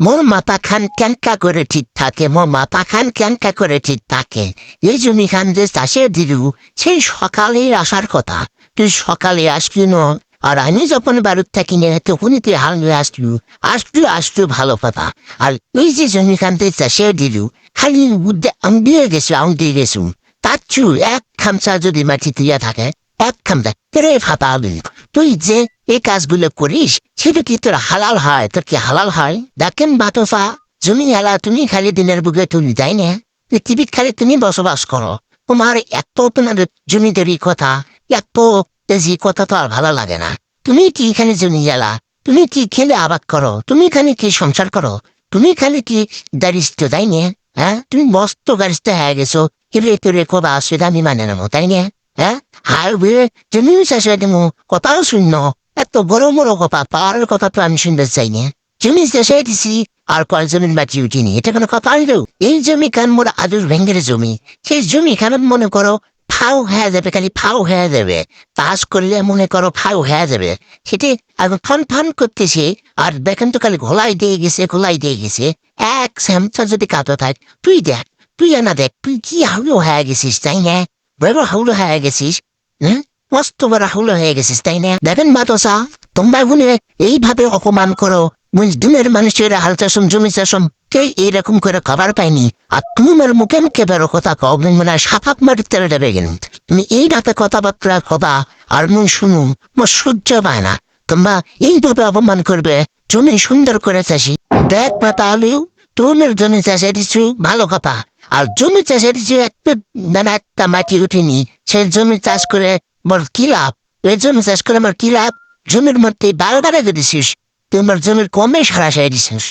মোর মাথা খান ক্যাঙ্কা করে ঠিক থাকে মোর মাথা খান ক্যাঙ্কা করে ঠিক থাকে। এই জমি খান যে চাষে দিলু সেই সকালেই আসার কথা। তুই সকালে আসবি ন, আর আমি যখন বাড়ির থাকি না তখনই তুই হাল নিয়ে আসলু আসলু আসলু ভালো কথা। আর ওই যে জমি খান তুই চাষে দিলু খালি বুদ্ধে আমি গেছু আমি দিয়ে গেছু। তার চু এক খামচা যদি মাটি দিয়া থাকে, এক খামচা তেরে ফাতা দিল তুই যে এই কাজগুলো করিস, সেটা কি তোর হালাল হয়? তোর কি হালাল হয়? দেখেন বাতফা জমি হালা তুমি খালি দিনের বুকে তুমি, তাই না? পৃথিবীর খালি তুমি বসবাস করো। তোমার এত তোমার জমিদারি কথা, এত তেজি কথা তো আর ভালো লাগে না। তুমি কি এখানে জমি জ্বালা তুমি কি খেলে আবাদ করো? তুমি এখানে কি সংসার করো? তুমি খালি কি দারিস্ত তাই না? হ্যাঁ? তুমি মস্ত গারিস্ত হয়ে গেছো। কিরে তোরে কবা সেটা আমি মানে নেব তাই না? হ্যাঁ হারবে জমি চাষে দেবো কথাও শূন্য এত বড় বড় কথা তার কথা আমি শুনতে চাই না জমি চাষে দিছি আর কয় জমির বাঁচি উঠিনি এটা কোনো কথা হইল এই জমি খান মোর আদুর ভেঙ্গের জমি সেই জমি খান মনে করো ফাও হয়ে যাবে খালি ফাও হয়ে যাবে চাষ করলে মনে করো ফাও হয়ে যাবে সেটি এখন ফান ফান করতেছে আর দেখেন তো খালি ঘোলাই দিয়ে গেছে ঘোলাই দিয়ে গেছে এক স্যামসা যদি কাটো থাক তুই দেখ তুই না দেখ তুই কি হাউলো হয়ে গেছিস তাই না বড় হাউলো হয়ে গেছিস? হ্যাঁ? মস্ত বড় হাউলো হয়ে গেছিস, তাই না? দেখেন মাতসা তোমরা গুনে এইভাবে অপমান করো। দিনের মানুষের হাল চাষম জমি চাষম কে এইরকম করে খাবার পায়নি? আর তুমি মুখে মুখে বেরো কথা কও মানে সাফাক মারিতে দেবে গেল তুমি এই রাতে কথাবার্তা কথা আর মুই শুনু মোর সহ্য পায় না। তোমরা এইভাবে অপমান করবে, জমি সুন্দর করে চাষি। দেখ মা তাহলেও তোমার জমি চাষে দিচ্ছু ভালো কথা। আর জমি চাষে যে একটা নানা একটা মাটি উঠেনি সে জমি চাষ করে মোর কি লাভ? এই জমি চাষ করে আমার কি লাভ? জমির মধ্যে বারো বারে দিছিস তোমার জমির কমে সারা সাই দিছিস